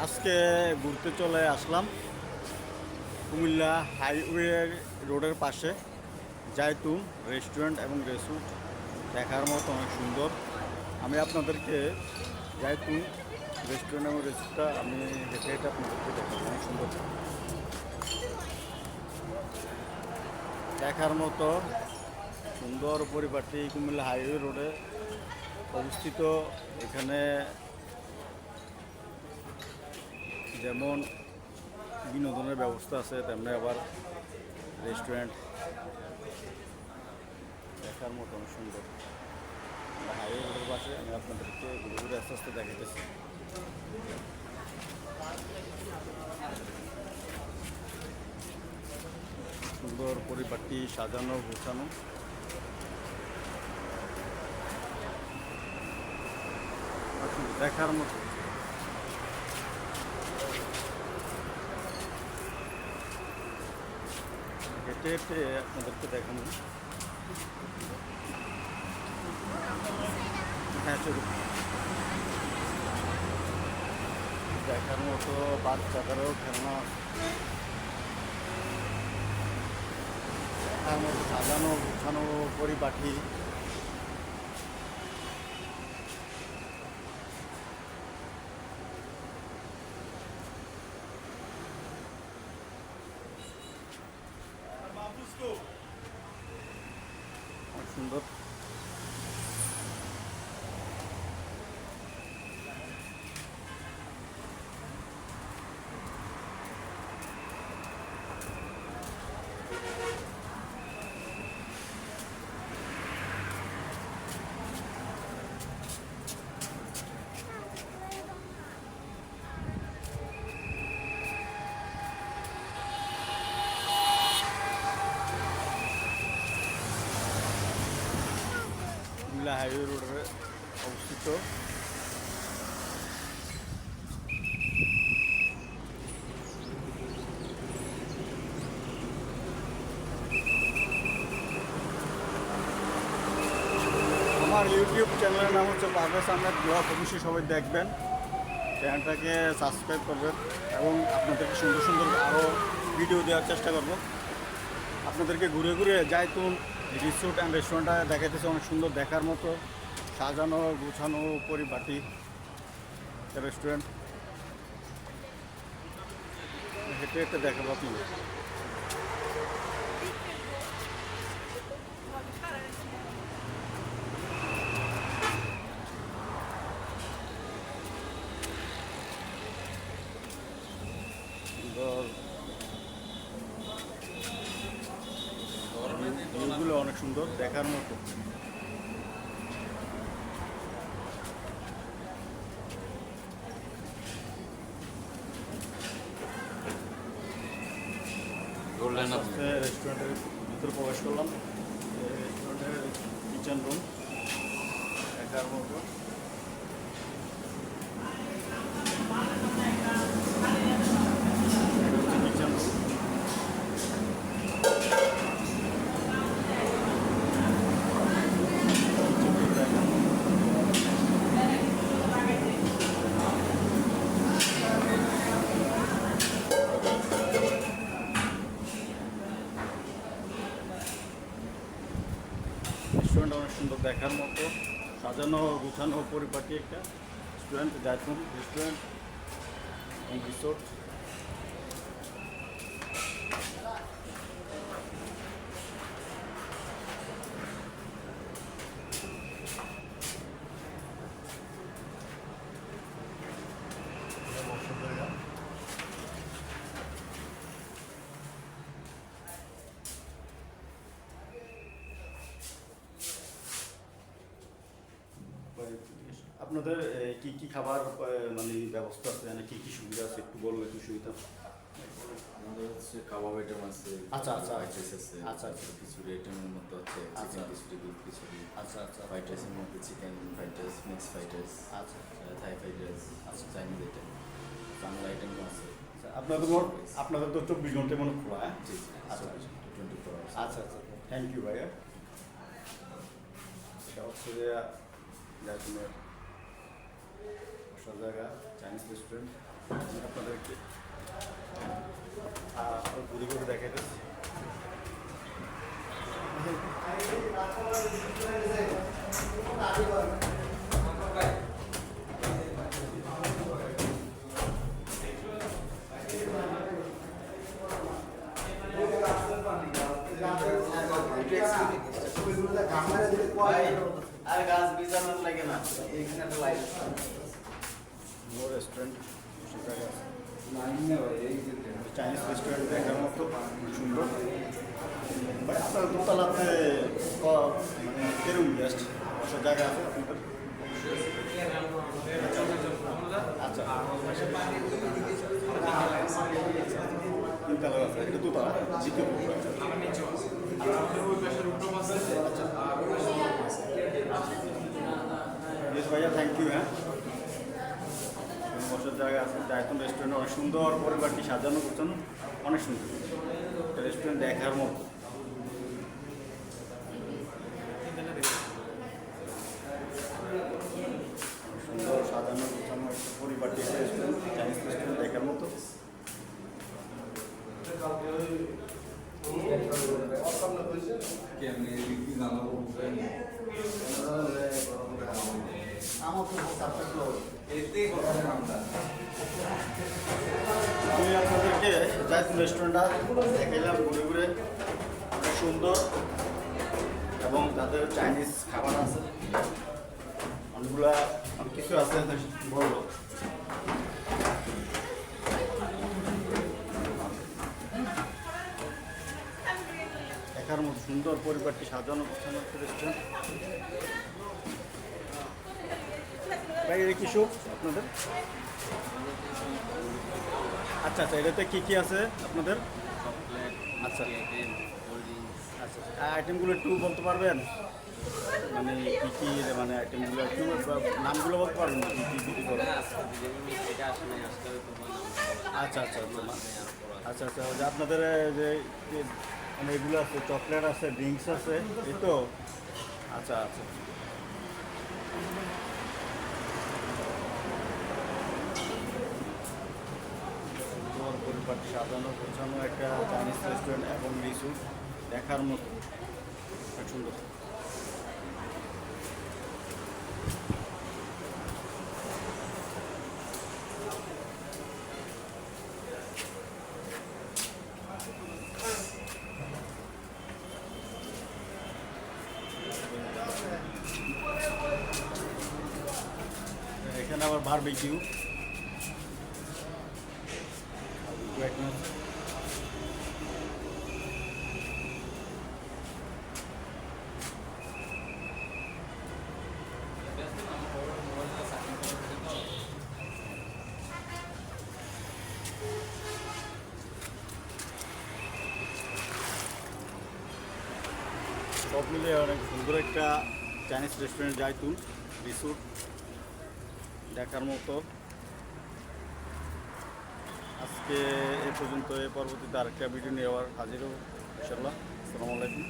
আজকে ঘুরতে চলে আসলাম কুমিল্লা হাইওয়ে রোডের পাশে জায়তুন রেস্টুরেন্ট এবং রেস্টুরেন্ট দেখার মতো অনেক সুন্দর। আমি আপনাদেরকে জায়তুন রেস্টুরেন্ট এবং রেস্টুরেন্টটা আমি হেঁটে হেঁটে আপনাদেরকে দেখাবো, অনেক সুন্দর। দেখার মতো সুন্দর পরিপাটি কুমিল্লা হাইওয়ে রোডে অবস্থিত। এখানে যেমন বিনোদনের ব্যবস্থা আছে, তেমনি আবার রেস্টুরেন্ট দেখার মতো অনেক সুন্দর হাইওয়ে পাশে আমি আপনাদেরকে ঘুরে ঘুরে আস্তে আস্তে দেখাইতেছি। সুন্দর পরিপাটি, সাজানো, গোছানো। দেখার মতো। হেঁটে আপনাদেরকে দেখানো। হ্যাঁ চলুন। দেখার মতো বাচ্চাদেরও খেলনা। দেখার মতো সাজানো গোছানো পরিপাটি। সুন্দর। কুমিল্লা হাইওয়ে রোডে অবস্থিত আমার ইউটিউব চ্যানেলের নাম হচ্ছে পারভেজ আহমেদ। ব্লগ অবশ্যই সবাই দেখবেন। চ্যানেলটাকে সাবস্ক্রাইব করবেন এবং আপনাদেরকে সুন্দর সুন্দর আরও ভিডিও দেওয়ার চেষ্টা করব। আপনাদেরকে ঘুরে ঘুরে যাইতুন রিসোর্ট অ্যান্ড রেস্টুরেন্টটা দেখাইতেছে, অনেক সুন্দর দেখার মতো। সাজানো, গুছানো, পরিপাটি রেস্টুরেন্ট হেঁটে হেঁটে দেখাবো আপনি সুন্দর সুন্দর দেখার মতো। রেস্টুরেন্টের ভিতরে প্রবেশ করলাম। রেস্টুরেন্টের কিচেন রুম দেখার মতো। সুন্দর দেখার মতো সাজানো গুছানো পরিপাটি একটা রেস্টুরেন্ট জায়তুন রেস্টুরেন্ট রিসোর্ট বসার জায়গা আপনাদের কি কি খাবার মানে ব্যবস্থা আছে? মানে কি কি সুবিধা আছে? একটু বলুন একটু সুবিধা। আমাদের হচ্ছে কাবাব আইটেম আছে আচ্ছা, আচ্ছা। আছে আচ্ছা, আচ্ছা। খিচুড়ি আইটেমের মধ্যে হচ্ছে আচ্ছা। চিকেন খিচুড়ি বিফ খিচুড়ি আচ্ছা আচ্ছা। ফ্রাইড রাইসের মধ্যে chicken fried rice mix fried rice আচ্ছা। থাই ফ্রাইড রাইস আচ্ছা। চাইনিজ আইটেম বাংলা আছে। আচ্ছা, আপনাদের আপনাদের তো চব্বিশ ঘণ্টা মনে খোলা হ্যাঁ? আচ্ছা। টোয়েন্টি ফোর আওয়ার্স আচ্ছা আচ্ছা। থ্যাংক ইউ ভাইয়া। এটা হচ্ছে যে বসার জায়গা চাইনিজ রেস্টুরেন্ট আপনাদেরকে আরও ঘুরে ঘুরে দেখে দিচ্ছি। আর গাছ বিজানোর লাগে না। এইখানে একটা light no restaurant Chinese restaurant দেখার মতো সুন্দর। ভাই আপনার দোতলাতে মানে কেরম গেস্ট বসার জায়গা আছে আপনাদের? আচ্ছা। তিনতলা আছে এটা দোতলা দ্বিতীয় ইয়েস ভাইয়া থ্যাংক ইউ হ্যাঁ। বসার জায়গা আছে জায়তন রেস্টুরেন্ট অনেক সুন্দর পরিবারটি সাজানো, গোছানো, অনেক সুন্দর। রেস্টুরেন্ট দেখার মতো। সুন্দর সাজানো, গোছানো পরিবারটি রেস্টুরেন্ট চাইনিজ রেস্টুরেন্ট দেখার মতো। আমি আপনাদেরকে জায়তুন রেস্টুরেন্টটা দেখাইলাম ঘুরে ঘুরে সুন্দর এবং তাদের চাইনিজ খাবার আছে। অনেকগুলা অনেক কিছু আছে বলল দেখার মতো সুন্দর পরিবারটি সাজানো গোছানো রেস্টুরেন্ট এটা কি শুপ আপনাদের। আচ্ছা আচ্ছা এটাতে কী কী আছে আপনাদের? আচ্ছা আচ্ছা আইটেমগুলো একটু বলতে পারবেন? মানে কী কী মানে আইটেমগুলো একটু নামগুলো বলতে পারবেন না কী কী বিক্রি করেন আচ্ছা আচ্ছা আচ্ছা আচ্ছা যে আপনাদের যে মানে এগুলো আছে, চকলেট আছে, ড্রিঙ্কস আছে, এই তো? আচ্ছা আচ্ছা। পরিপাটি সাজানো গোছানো একটা চাইনিজ রেস্টুরেন্ট এবং লিচু দেখার মতো। সুন্দর। এখানে আবার বারবিকিউ সব মিলে অনেক সুন্দর একটা চাইনিজ রেস্টুরেন্ট যাইতুন রিসুট দেখার মতো। আজকে এ পর্যন্ত এ পরবর্তীতে আরেকটা ভিডিও নিয়ে আবার হাজির হব ইনশাল্লাহ আসসালামু আলাইকুম।